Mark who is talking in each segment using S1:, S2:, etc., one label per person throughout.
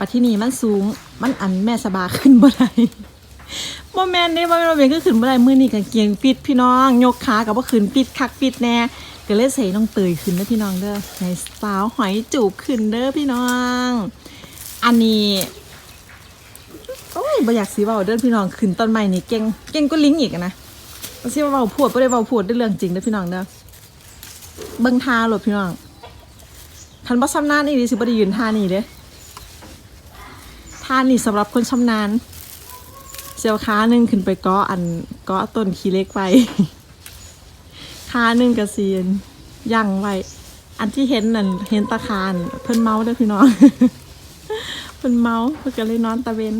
S1: บัดที่นี่มันสูง มันอันแม่สบาขึ้นบ่ได้บ่แม่นเด้บ่แม่นเป็นก็ขึ้นบ่ได้มื้อนี้กางเกงปิดพี่น้อง ยกขาก็บ่ขึ้นปิดคักปิดแน่ก็เลยใส่น้องเตยขึ้นเด้อพี่น้องเด้อในสาวหอยจูบขึ้นเด้อพี่น้อง อันนี้โอ้ยบ่อยากสิเว้าเด้อพี่น้องขึ้นต้นไม้นี่เก่งเก่งก็ลิงอีกอะนะบ่สิว่าเว้าพูดบ่ได้เว้าพูดได้เรื่องจริงเด้อพี่น้องเด้อเบิ่งทาโลดพี่น้องคันบ่ชำนาญอีหลีสิบ่ได้ยืนท่านี้เด้อ ท่านี้สำหรับคนชำนาญเสียวขาหนึ่งขึ้นไปเกาะอันเกาะต้นขี้เล็กไปขาหนึ่งกระเซียนย่างไว้อันที่เห็นนั่นเห็นตาคานเพิ่นเมาเด้อพี่น้องเพิ่นเมาเพิ่นก็เลยนอนตะเวน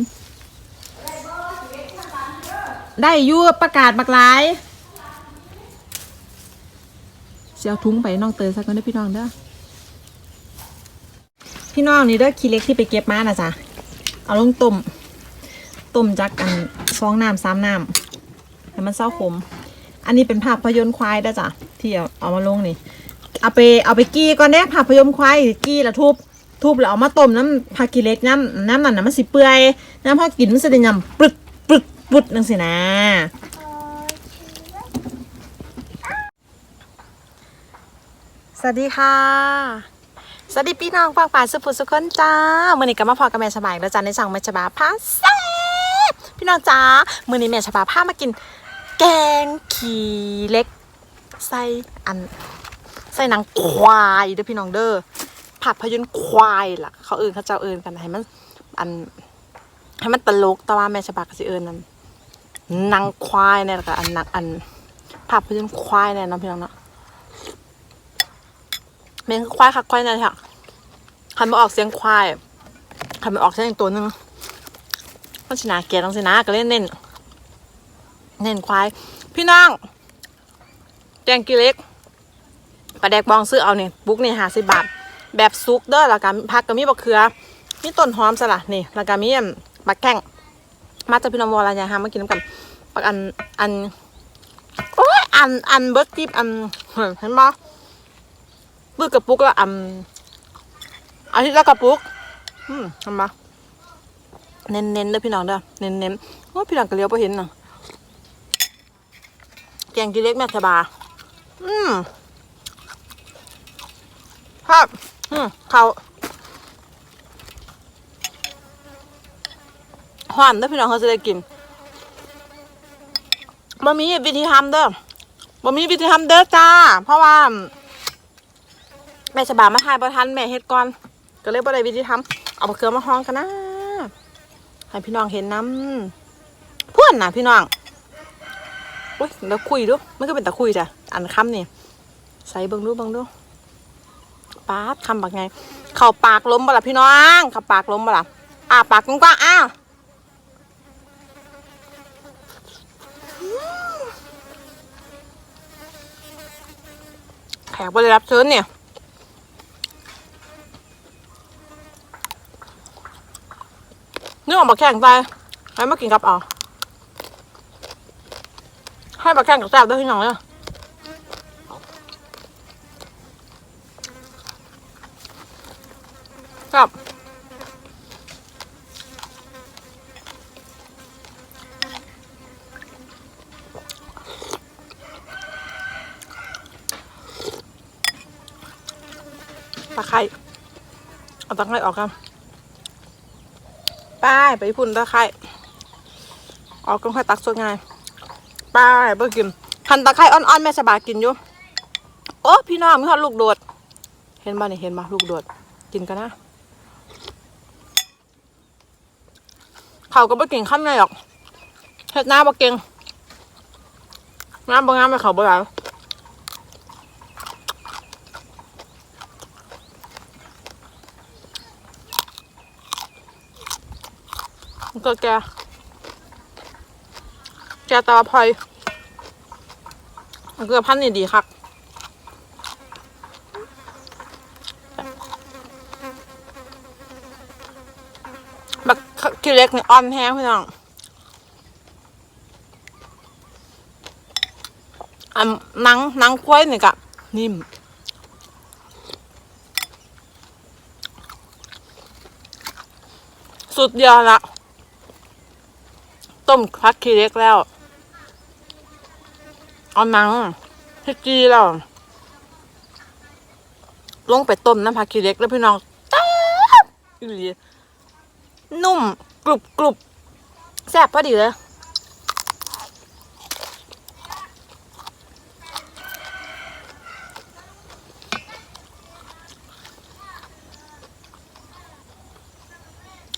S1: ได้ยู่ประกาศบักหลายเสียวทุ้งไปน้องเตยสักคนได้พี่น้องเด้อพี่น้องนี่เด้อขี้เล็กที่ไปเก็บมานะจ๊ะ เอาลงต้มต้มจักอันซองน้ำสามน้ำให้มันเศร้าขม อันนี้เป็นภาพยนตร์ควายด้จ้ะที่เอาเอามาลงนี่ เอาไปเอาไปกี้ก่อนเนี้ยภาพยนตร์ควายกี้แล้วทุบทุบแล้วเอามาต้มน้ำผักกีเล็กน้ำน้ำนั่นน่ะมันสิเปื่อยน้ำพอกินมันจะได้ยำปรึดปรึดปรึดนั่นสินะสวัสดีค่ะ สวัสดีพี่น้องฟังป่าสุภุสุขคนจ้ามื่อนี้ก็มาพอกับแม่สบายแล้วจ้าในสั่งแม่ฉบาพาแซ่บพี่น้องจ้ามื่อนี้แม่ฉบาพามากิน แกงขี่เล็กใส่อันใส่หนังควายเด้อพี่น้องเด้อผัดพยุนควายล่ะ เขาเอินเขาเจ้าเอินกันให้มัน อันให้มันตลกแต่ว่าแม่ฉบาก็สิเอินนั่นหนังควายเนี่ยแล้วก็อันหนังอันภาพยุนควายเนี่ยเนาะพี่น้องเนาะ เมนควายคักควายนั่นค่ะคันมาออกเสียงควายคันมาออกเสียงตัวหนึ่งมันชนะเกียรต้องชนะก็เล่นเน้นเน้นควาย พี่น้องแกงกีเล็กปลาแดกบองซื้อเอาเนี่ยบุ๊กนี่ห้าสิบบาท แบบซุกเด้อแล้วก็ผักก็มีบักเขือมีต้นหอมสละนี่แล้วก็มีอันบักแข้งมาจากพี่น้องวอลายาฮามากินน้ำกันบักอันอันโอ้ยอันอันเบิร์ดทิปอันเห็นปะ ปื้กระปุกละอันอาทิตย์ละกระปุก อืมทำมาเน้นเน้นเด้อพี่น้องเด้อเน้นเน้นๆโอ้พี่น้องก็เลี้ยวไปเห็นน่ะแกงกิเล็กแม่สบา อืมครับอืมเขาหวานเด้อพี่น้องเขาจะได้กินบะมีวิธีทำเด้อบะมีวิธีทำเด้อจ้า เพราะว่า แม่ฉบามาทายประทันแม่เฮ็ดก่อน ก็เลยบ่ได้วิธีทำเอามะเขือมาห้องกันนะให้พี่น้องเห็นน้ำพ่วนนะพี่น้องอุ้ยเดี๋ยวคุยดูมันก็เป็นตะคุยจ้ะอันคำนี่ใส่เบิ่งดูเบิ่งดูปาดคำบักไง เข่าปากล้มบ่ล่ะพี่น้องเข่าปากล้มบ่ล่ะอ่าปากกว้างอ้าวแขกบริรับเชิญเนี่ย เนื้ อออกมาแข่งใจให้มากินกับเอาให้มาแข่งกับแซ่บด้วยพี่น้องเนี่ยครับตะไคร้เอาตะไคร้ออกกันไป้าย ไปพุ่นตะไคร้ออกก็ค่อยตักสดไงายไปเพื่อกินพันตะไคร้อ่อนๆแม่สบายกินอยู่โอ้พี่น้องมีทอดลูกโดด เห็นบ่เนี่เห็นบ่ลูกโดด กินกันนะเขาก็ไม่กินข้ามในหรอกเฮ็ดหน้าบ่เก่งน้ำบ่งามไปเขาบ่ได้ มันก็แก แกตาพลอยมันก็พันนี่ดีครับแบบคิวเล็กนี่อ่อนแห้งพี่น้องอันนังนังควยนี่กะนิ่มสุดเดียวละ ต้มพักคีเล็กแล้ว เอาหนังให้จีแล้วลงไปต้มน้ำผักคีเล็กแล้วพี่น้องต๊บอีหลีนุ่มกรุบกรุบแซ่บพอดีเลย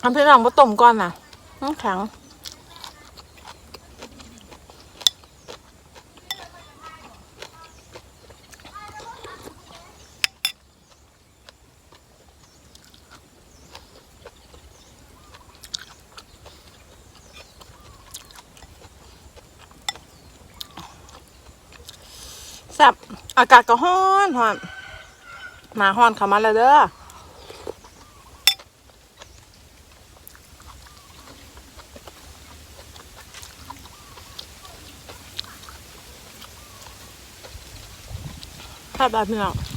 S1: อันพี่น้องมาต้มก่อนนะน้ำแข็งแซ่บ อากาศก็ฮ้อนฮ้อนมาฮ้อนเข้ามาแล้วเด้อแค่แบบนี้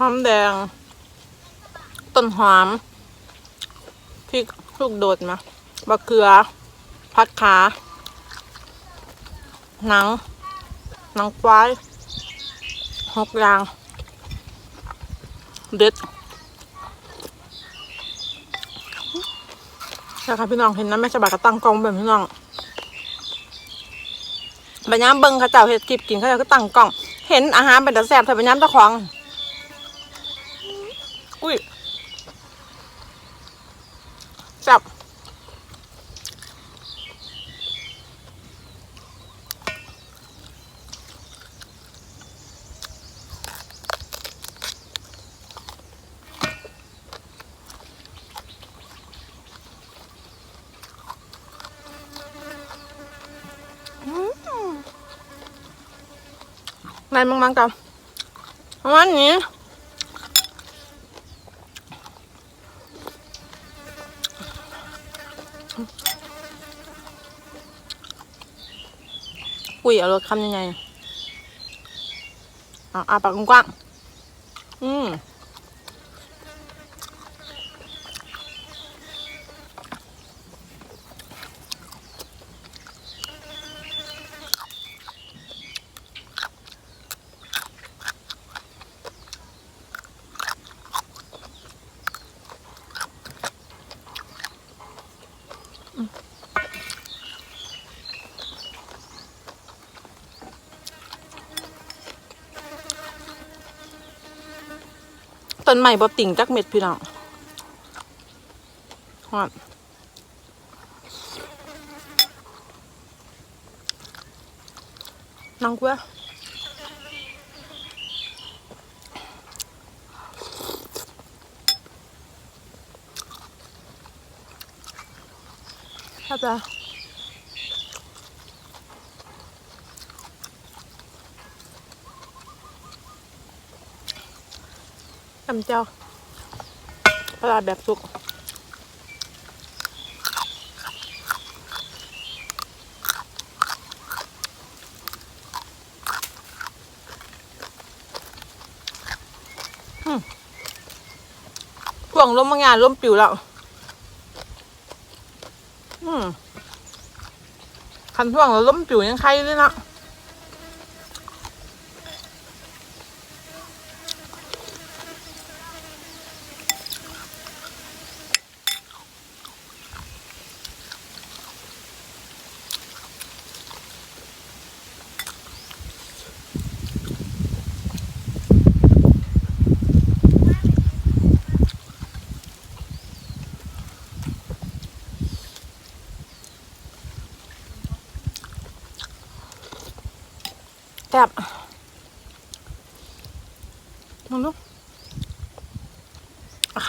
S1: หอมแดง ต้นหอมพริกลูกโดดมาบะเขือ ผัดขาหนังหนังควายหกอย่างเด็ดนะคะพี่น้องเห็นนะแม่ฉบับกระตั้งกล้องแบบพี่น้องบัญญัติเบิ้งเขาเจ้าเห็ดคลิปกินเขาเจ้าก็ตั้งกล้อง เห็นอาหารเป็นแต่แซ่บแต่บัญญัติเจ้าของ อุ้ยจับนายมังๆกันประมาณนี้ อุ้ยเอารถคำยังไงอะอาปากกว้างอืม ต้นใหม่บ่ติ่งจักเม็ดพี่น้องฮอดนังเว้ย เข้าใจจำเจ้าปลาแบบสุกอืมพ่วงลมมางานลมปิวแล้วอืมคันพ่วงแล้วลมปิวยังใครเลยนะ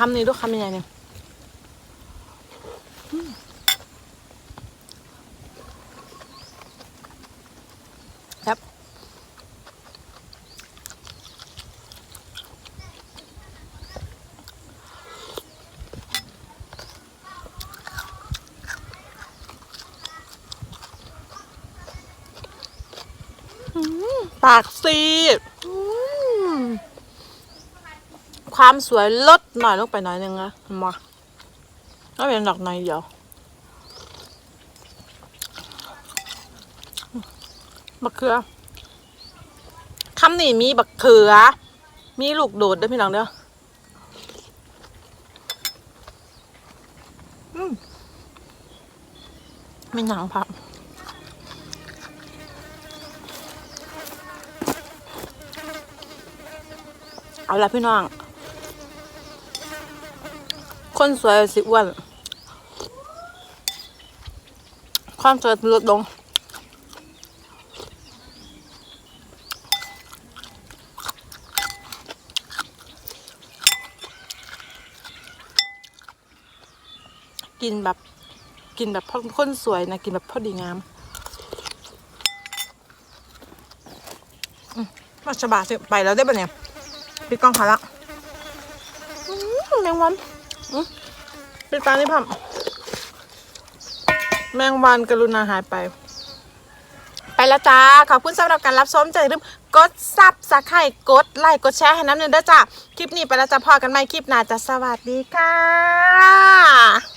S1: คำนี้ดูคำยังไงเนี่ยครับปากซีด ความสวยลดหน่อยลงไปหน่อยนึงนะมาก็เป็นดอกหน่อยเดียวบักเขือคำนี้มีบักเขือ มีลูกโดดด้วยพี่น้องเด้อไม่หนังพับเอาละพี่น้อง คนสวยสิอ้วน ความสวยลดลงกินแบบกินแบบคนสวยนะ กินแบบพอดีงามมาฉบาสิไปแล้วได้ปะเนี่ยปิดกล้องขาละแมงวัน ปิดตานี่พัมแมงวันกรุณาหายไป ไปแล้วจ้า ขอบคุณสำหรับการรับชมอย่าลืมกดซับสไครต์กดไลค์กดแชร์ให้น้ำหนึ่งด้วยจ้าคลิปนี้ไปแล้วจ้าพอกันใหม่คลิปหน้าจะสวัสดีค่ะ